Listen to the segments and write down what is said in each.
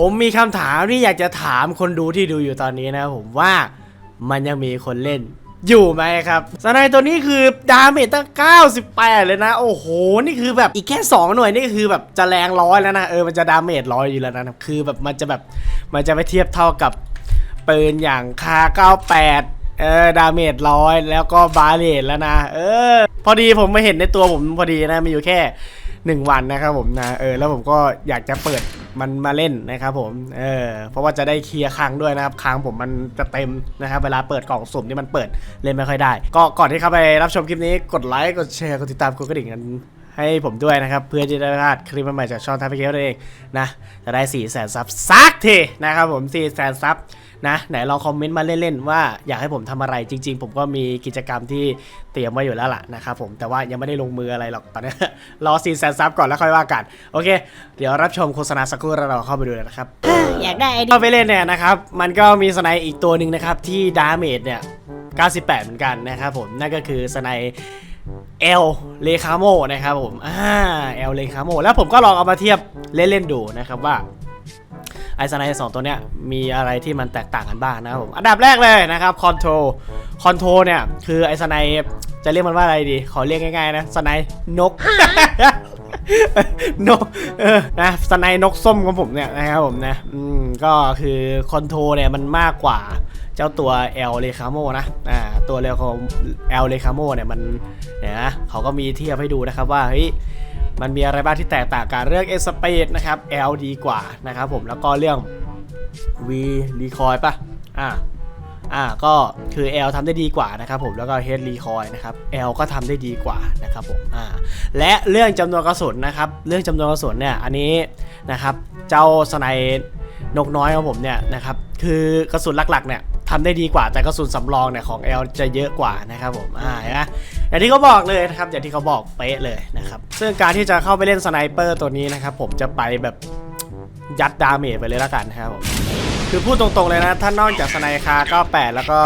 ผมมีคำถามที่อยากจะถามคนดูที่ดูอยู่ตอนนี้นะผมว่ามันยังมีคนเล่น อยู่ไหมครับสไนตัวนี้คือดาเมจตั้ง 98 เลยนะ โอ้โห นี่คือแบบอีกแค่ 2 หน่วยนี่คือแบบจะแรงร้อยแล้วนะเออมันจะดาเมจร้อยอยู่แล้วนะคือแบบมันจะแบบมันจะไปเทียบเท่ากับปืนอย่างคา 98 เออดาเมจร้อยแล้วก็บาเลตแล้วนะเออ พอดีผมมาเห็นในตัวผมพอดีนะมีอยู่แค่หนึ่งวันนะครับผมนะเออแล้วผมก็อยากจะเปิด มันมาเล่นนะครับผมเออเพราะว่าจะได้เคลียร์ค้างด้วยนะครับค้างผมมันจะเต็มนะครับเวลาเปิดกล่องสุ่มนี่มันเปิดเล่นไม่ค่อยได้ ก็ก่อนที่เข้าไปรับชมคลิปนี้กดไลค์กดแชร์กดติดตามกดกระดิ่งกัน ให้ผมด้วยนะครับ เพื่อที่จะได้ไม่พลาดคลิปใหม่ๆจากช่องทัพพิเกลเองนะจะได้4ี่แสนซับซักทีนะครับผม4ี่แสนซับนะไหนลองคอมเมนต์มาเล่นๆว่าอยากให้ผมทำอะไรจริง ๆ ผมก็มีกิจกรรมที่เตรียมไว้อยู่แล้วล่ะนะครับผมแต่ว่ายังไม่ได้ลงมืออะไรหรอกตอนนี้รอ4ี่แสนซับก่อนแล้วค่อยว่ากัน โอเค เดี๋ยวรับชมโฆษณาสักครู่แล้วเราเข้าไปดูเลยนะครับอยากได้ไอเดียเข้าไปเล่นเนี่ยนะครับมันก็มีสไนด์อีกตัวหนึ่งนะครับที่ดาเมจเนี่ย98 เหมือนกันนะครับผมนั่นก็คือสไน เอลเลคาโมนะครับผมอ่าเอลเลคาโมแล้วผมก็ลองเอามาเทียบเล่นๆดูนะครับว่าไอสไนด์สองตัวเนี้ยมีอะไรที่มันแตกต่างกันบ้างนะครับผมอันดับแรกเลยนะครับคอนโทรคอนโทรเนี่ยคือไอสไนด์จะเรียกมันว่าอะไรดี ขอเรียกง่ายๆนะสไนด์นก นกเออนะสไนด์นกส้มของผมเนี่ยนะครับผมนะอืมก็คือคอนโทรเนี่ยมันมากกว่าเจ้าตัว L เลคาโมนะอ่าตัวเรของ L เลคาโมเนี่ยมันเนี่ยนะเขาก็มีเทียบให้ดูนะครับว่าเฮ้ยมันมีอะไรบ้างที่แตกต่างกันเรื่อง S Speed นะครับ L ดีกว่านะครับผมแล้วก็เรื่อง V Recoil ป่ะอ่า อ่าก็คือ L ทำได้ดีกว่านะครับผมแล้วก็ Head Recoil นะครับ L ก็ทำได้ดีกว่านะครับผมอ่าและเรื่องจำนวนกระสุนนะครับเรื่องจำนวนกระสุนเนี่ยอันนี้นะครับเจ้าสไนนกน้อยของผมเนี่ยนะครับคือกระสุนหลักๆเนี่ยทำได้ดีกว่าแต่กระสุนสำรองเนี่ยของ L จะเยอะกว่านะครับผมอ่านไหมอย่างที่เขาบอกเลยนะครับอย่างที่เขาบอกเป๊ะเลยนะครับซึ่งการที่จะเข้าไปเล่นสไนเปอร์ตัวนี้นะครับผมจะไปแบบยัดดาเมจไปเลยละกันนะครับผม คือพูดตรงๆเลยนะ ถ้านอกจากสไนคา98แปดแล้วก็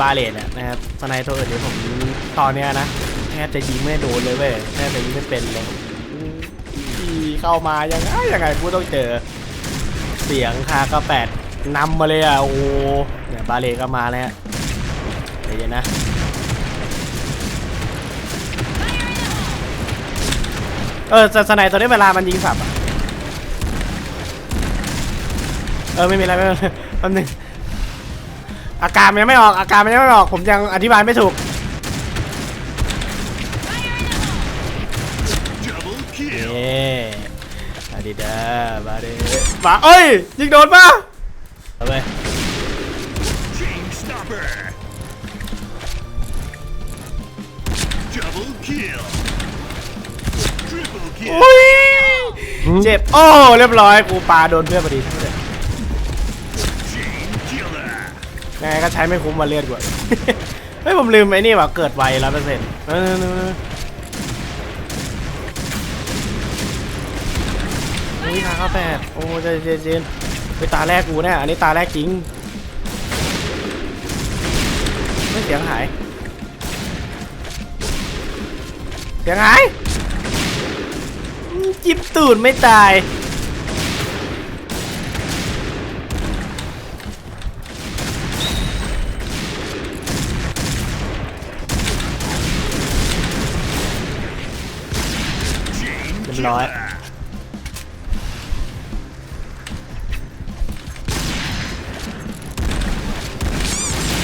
บาเลตเนี่ยนะครับสไนตัวอื่นที่ผมตอนเนี้ยนะแทบจะยิงไม่โดนเลยเว้ยแทบจะยิงไม่เป็นเลยอีเข้ามายังไงยังไงกูต้องเจอ เสียงคา98นำมาเลยอะโอ้เนี่ยบาเลตก็มาแล้วเดี๋ยวนะเออสไนตัวนี้เวลามันยิงสับอะ เออไม่มีอะไรไม่เป็นไรแป๊บนึงอาการมันยังไม่ออกอาการมันยังไม่ออก ผมยังอธิบายไม่ถูก Double kill. เอ๊อาดิดาบาเดมาเอ้ย ยิงโดนป่ะเอาไป Chain stopper. Double kill. Triple อุ้ kill. ยเจ็บ โอ้ เรียบร้อย กูปาโดนเพื่อนพอดีทั้งหมด Chain ยังไงก็ใช้ไม่คุ้มมาเลือดกว่าเฮ้ยผมลืมไอ้นี่ว่ะเกิดไวร้อยเปอร์เซ็นต์นี่ทาเข้าแปดโอ้เจนเจนเจนไปตาแรกกูแน่อันนี้ตาแรกจริง ไม่เสียงหาย เสียงหาย จิบตูดไม่ตาย Chain เรี ยบร้อย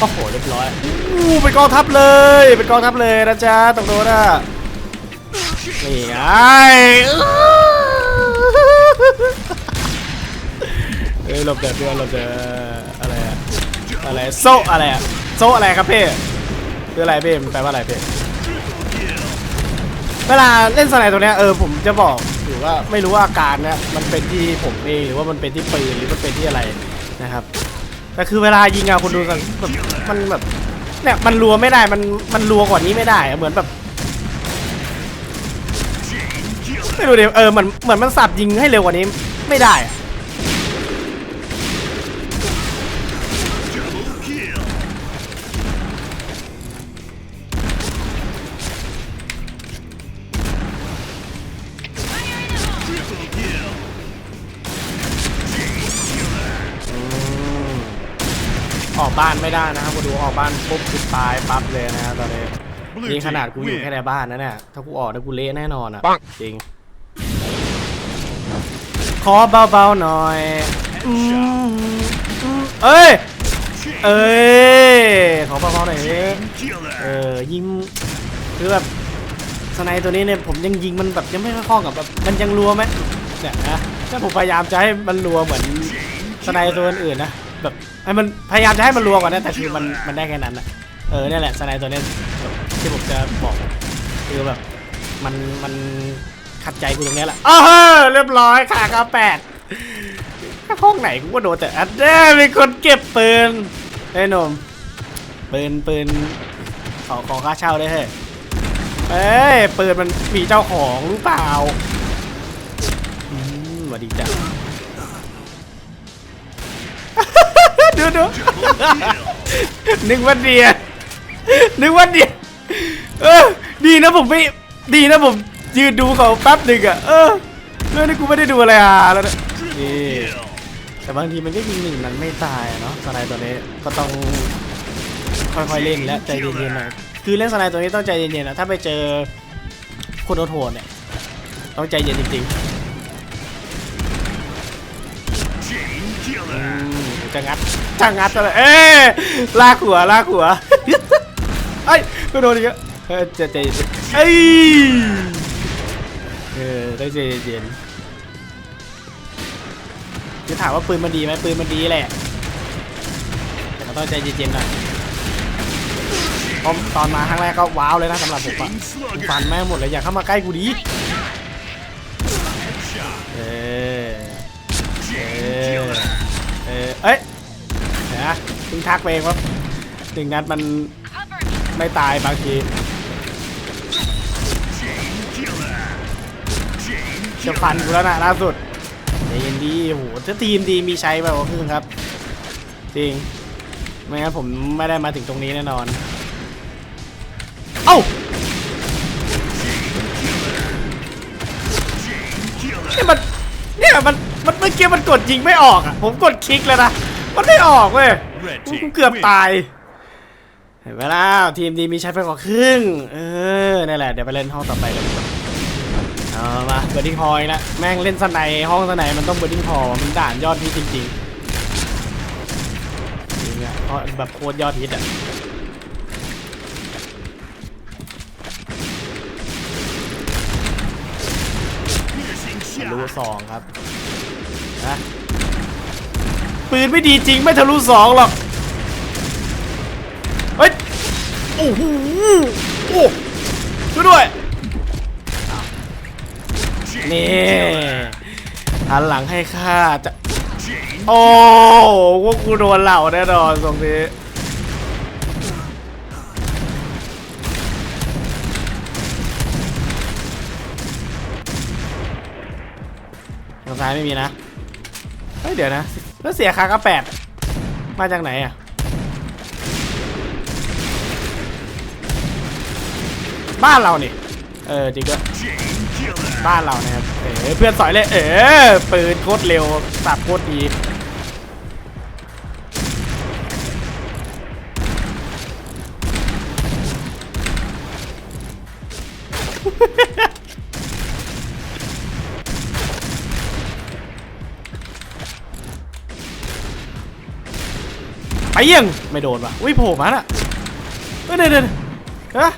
โอ้โห เรียบร้อยอู้เป็นกองทัพเลย เป็นกองทัพเลยนะจ๊ะตรงโน้นอะ นี่ไงเอ้ยหลบเดือดเดือดหลบเดือดอะไรอะอะไร โซอะไรอะโซอะไรครับพี่คืออะไรพี่มันแปลว่าอะไรพี่ เวลาเล่นสไนด์ตัวเนี้ยเออผมจะบอกหรือว่าไม่รู้ว่าอาการเนี้ยมันเป็นที่ผมเองหรือว่ามันเป็นที่ปืนหรือมันเป็นที่อะไรนะครับแต่คือเวลายิงอะคุณดูสันแบบมันแบบเนี่ยมันรัวไม่ได้มันมันรัวกว่านี้ไม่ได้อะเหมือนแบบไม่รู้เดิเออเหมือนเหมือนมันสับยิงให้เร็วกว่านี้ไม่ได้อะ บ้านไม่ได้นะครับกูดูออกบ้านปุ๊บกูตายปั๊บเลยนะตอนนี้นี่ขนาดกูอยู่แค่ในบ้านนะเนี่ยถ้ากูออกนะกูเละแน่นอนอะจริง ขอเบาๆหน่อยอืมอืมเอ้ยเอ้ยขอเบาๆหน่อยเอ้ย Killer. เออยิงคือแบบสไนตัวนี้เนี่ยผมยังยิงมันแบบยังไม่ค่อยคล่องกับแบบมันยังรัวไหมเนี่ยนะถ้าผมพยายามจะให้มันรัวเหมือนสไนตัวอื่นๆนะ แบบให้มันพยายามจะให้มันรัวกว่านั้นแต่คือมันมันได้แค่นั้นนะเออเนี่ยแหละสไนตัวเนี้ยที่ผมจะบอกคือแบบมันมันขัดใจกูตรงเนี้ยแหละอ้าวเรียบร้อยขาเก้าแปดห้องไหนกูก็โดนแต่อันเด้มีคนเก็บปืนไอ้หนุ่มปืนปืนขอขอค่าเช่าได้เฮ้ยเอ้ยปืนมันมีเจ้าของหรือเปล่ามสวัสดีจ้ะ ดูดูนึกว่าเดียนึกว่าเดียเออ ดีนะผมไม่ดีนะผมยืนดูเขาแป๊บหนึ่งอะเออเรื่องนี้กูไม่ได้ดูอะไรอะแล้วเนี่ยนี่ Kill. แต่บางทีมันก็ยิงหนึ่งมันไม่ตายอะเนาะสไนด์ตัวนี้ก็ต้องค่อยๆเล่นและใจเย็นๆหน่อยคือเล่นสไนด์ตัวนี้ต้องใจเย็นๆนะถ้าไปเจอคนโหดๆเนี่ยต้องใจเย็นจริง Chain ๆ killer. อืม จะงัดจะงัดอะไรเอ้ยลากหัวลากหัวเอ้ยไม่โดนอีกแล้วเจใจเย็นๆเอ้ยเออต้องใจเย็นจะถามว่าปืนมันดีไหมปืนมันดีแหละแต่ก็ต้องใจเย็นๆหน่อยเพราะตอนมาครั้งแรกก็ว้าวเลยนะสำหรับผมอะฟันแม่หมดเลยอยากเข้ามาใกล้กูดีเออ นไหมเพิ่งทักเองว่าหนึ่งนัดมันไม่ตายบางทีจะฟันกูแล้วนะล่าสุดเย็นดีโหถ้าทีมดีมีใช้แบบว่าครึ่งครับ จริง ไม่งั้นผมไม่ได้มาถึงตรงนี้แน่นอน เอ้าเนี่ยมันเนี่ยมันมันเมื่อกี้มันกดยิงไม่ออกอะ ผมกดคลิกแล้วนะ มันไม่ออกเว้ย Red กู team เกือบ win. ตาย เห็นไหมล่ะทีมดีมีใช้ไปกว่าครึ่ง เออนี่นแหละ เดี๋ยวไปเล่นห้องต่อไปกันเอามาเบอร์ดิ้งพอยนะ แม่งเล่นสไนห้องสไนมันต้องเบอร์ดิ้งพอมันด่านยอดฮิตจริงๆจริงอะเพราะแบบโคตรยอดฮิตอะ Piercing ทะลุ shot. สองครับนะ ปืนไม่ดีจริงไม่ทะลุสองหรอก เฮ้ย โอ้โหโอ้ช่วยด้วย นี่หันหลังให้ข้าจะ โอ้พวกกูโดนเหล่าแน่นอนตรงนี้ทางซ้ายไม่มีนะ เฮ้ย เดี๋ยวนะ แล้วเสียคาก็แปดมาจากไหนอะบ้านเรานี่เออจริงก็บ้านเรานะครับเออเพื่อนสอยเลย เออปืนโคตรเร็วสับโคตรดี ไปยัง ไม่โดนว่ะอุ้ยโผล่มาน่ะเฮ้ยเดี๋ยวเดี๋ยวเฮ้ย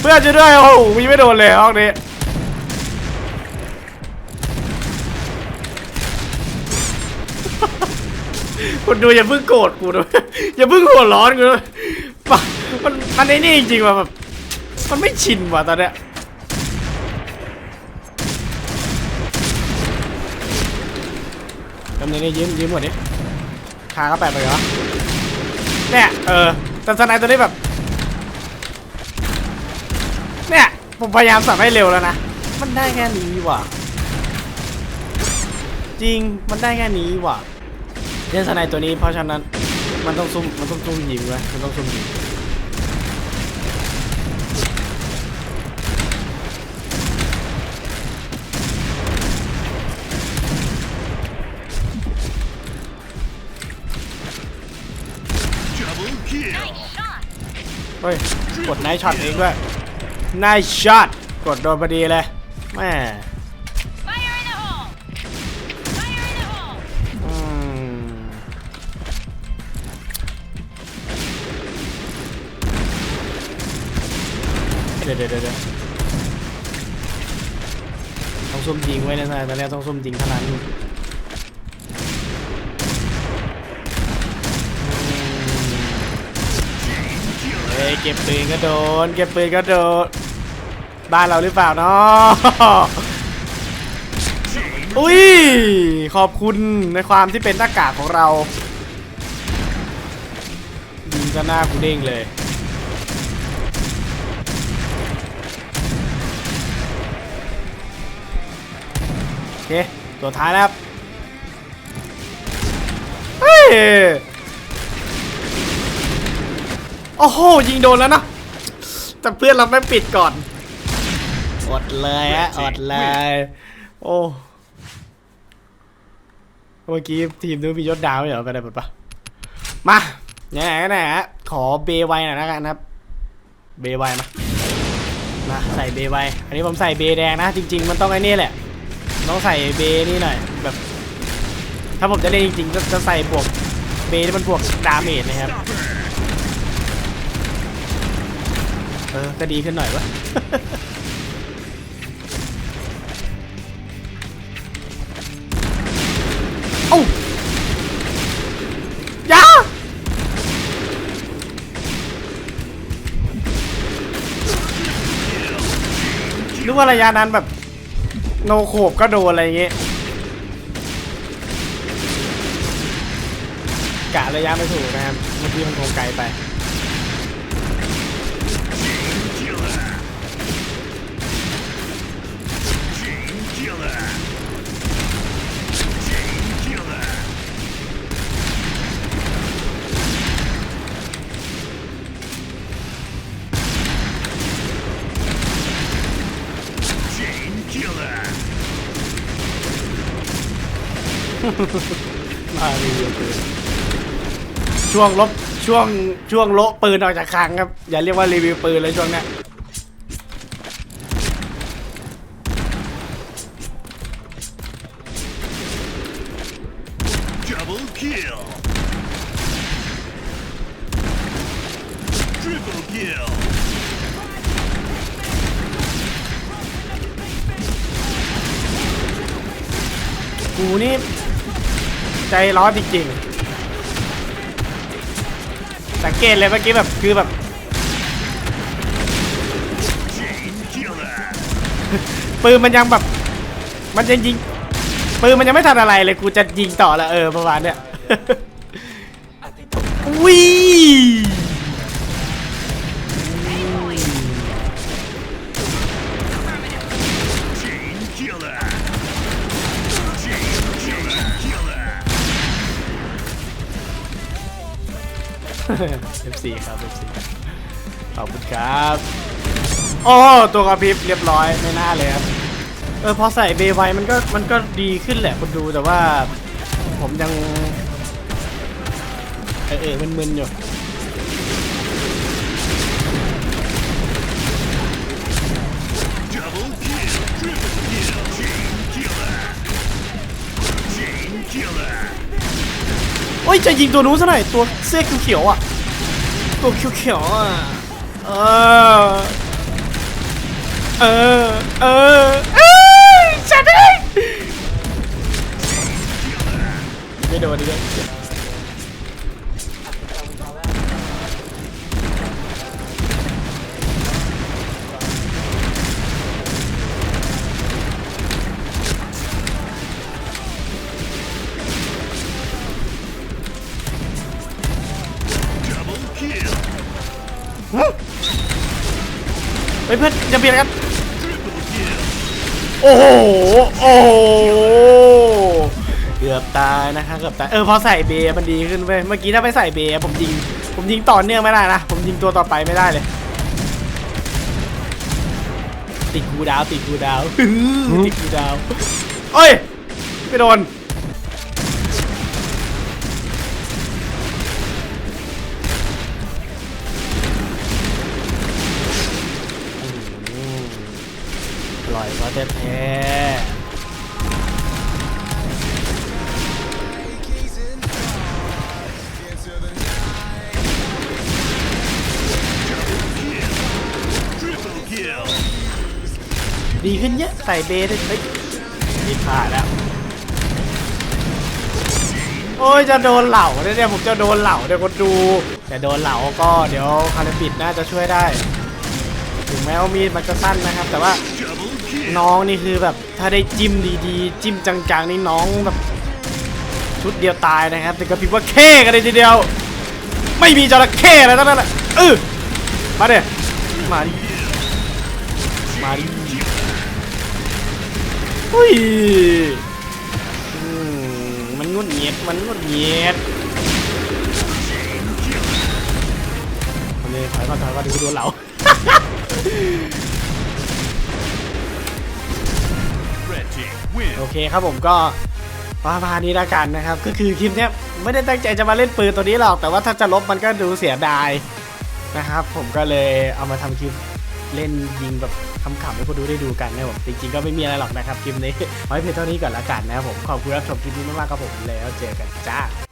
เพื่อนจะด้วยโอ้โหมีไม่โดนเลยห้องนี้คุณดูอย่าเพิ่งโกรธกูนะอย่าเพิ่งหัวร้อนกูนะมันมันมันไอ้นี่จริงว่ะแบบมันไม่ชินว่ะตอนเนี้ย ทำยังไงยิ้มยิ้มหมดดิขาก็แปดไปเหรอเนี่ยเออแต่สไนตัวนี้แบบเนี่ยผมพยายามสับให้เร็วแล้วนะ มันได้แค่นี้ว่ะ จริงมันได้แค่นี้ว่ะเล่นสไนตัวนี้เพราะฉะนั้นมันต้องซุ่มมันต้องซุ่มยิงไว้ยมันต้องซุ่มยิง เฮ้ย กดไนท์ช็อตเองด้วยไนท์ช็อตกดโดนพอดีเลยแม่เดี๋ยวเดี๋ยวเดี๋ยวต้องซุ่มยิงไว้นะตอนแรกต้องซุ่มยิงเท่านั้น ยเก็บปืนก็โดน เก็บปืนก็โดน บ้านเราหรือเปล่าเนาะอุ้ย ขอบคุณในความที่เป็นหน้ากากของเรายิงก็หน้ากูเด้งเลย โอเค ตัวท้ายแล้วครับเฮ้ย โอ้โหยิงโดนแล้วนะแต่เพื่อนเราไม่ปิดก่อนอดเลยฮะอดเลย โอ้เมื่อกี้ทีมนู้นมียศดาวไม่เหรอไปได้หมดปะมาไหนๆก็ไหนฮะขอเบไวหน่อยนะกันนะครับ เบไวมามาใส่เบไวอันนี้ผมใส่เบแดงนะ จริง ๆ มันต้องไอ้นี่แหละ ต้องใส่เบนี่หน่อยแบบ ถ้าผมจะเล่นจริงๆก็จะใส่บวกเบที่มันบวกดาเมจนะครับ เออ ก็ดีขึ้นหน่อยวะ เอ้าอย่านึกว่าระยะนั้นแบบ โนโขบก็โดนอะไรอย่างเงี้ยกะระยะไม่ถูกนะครับ เมื่อกี้มันคงไกลไป มารีวิวปืนช่วงลบช่วงช่วงโละปืนออกจากคลังครับ อย่าเรียกว่ารีวิวปืนเลยช่วงเนี้ย ใจร้อนจริงๆสังเกตเลยเมื่อกี้แบบคือแบบ Chain killer. ปืนมันยังแบบ มันยังยิงปืนมันยังไม่ทันอะไรเลยกูจะยิงต่อละเออประมาณเนี้ยวิ Chain F4 ครับ F4 ขอบคุณครับโอ้ตัวกระพริบเรียบร้อยไม่น่าเลยครับเออพอใส่เบไวมันก็มันก็ดีขึ้นแหละคุณดูแต่ว่า ผมยัง เออเออมึนๆอยู่ โอ้ยจะยิงตัวนู้นซะหน่อยตัวเสื้อเขียวๆอะ ตัวเขียวๆอะ เออ เออ เพื่อนจะเปลี่ยนกัน Triple kill. โอ้โห โอ้โห เกือบตายนะคะเกือบตาย เออพอใส่เบย์มันดีขึ้นเว้ย เมื่อกี้ถ้าไม่ใส่เบย์ผมยิง ผมยิงต่อเนื่องไม่ได้นะ ผมยิงตัวต่อไปไม่ได้เลย ติดกูดาว ติดกูดาวติดกูดาวเอ้ย ไม่โดน เขาแท้ดีขึ้นเยอะใส่เบได้เฮ้ยนี่พลาดแล้ว โอ้ยจะโดนเหล่าเนี่ยเนี่ยผมจะโดนเหล่าเดี๋ยวคนดู แต่โดนเหล่าก็เดี๋ยวคาราบิดน่าจะช่วยได้ ถึงแม้ว่ามีดมันจะสั้นนะครับ แต่ว่า น้องนี่คือแบบถ้าได้จิ้มดีๆ จิ้มจังๆนี่น้องแบบชุดเดียวตายนะครับ แต่ก็พิมพ์ว่าเข้กันเลยทีเดียว ไม่มีจระเข้อะไรทั้งนั้นแหละเออมาเด้มาดิมาดิอุ้ยมันงดเงียดมันงดเงียดเอาเลยถอยก่อนถอยก่อนเดี๋ยวกูโดนเหลา โอเคครับผมก็ประมาณนี้ละกันนะครับ ก็คือคลิปเนี้ยไม่ได้ตั้งใจจะมาเล่นปืนตัวนี้หรอก แต่ว่าถ้าจะลบมันก็ดูเสียดายนะครับ ผมก็เลยเอามาทำคลิปเล่นยิงแบบขำๆให้คนดูได้ดูกันนะครับผมจริงๆก็ไม่มีอะไรหรอกนะครับคลิปนี้ไว้เพียงเท่านี้ก่อนละกันนะครับผมขอบคุณรับชมคลิปนี้มากๆครับผมแล้วเจอกันจ้า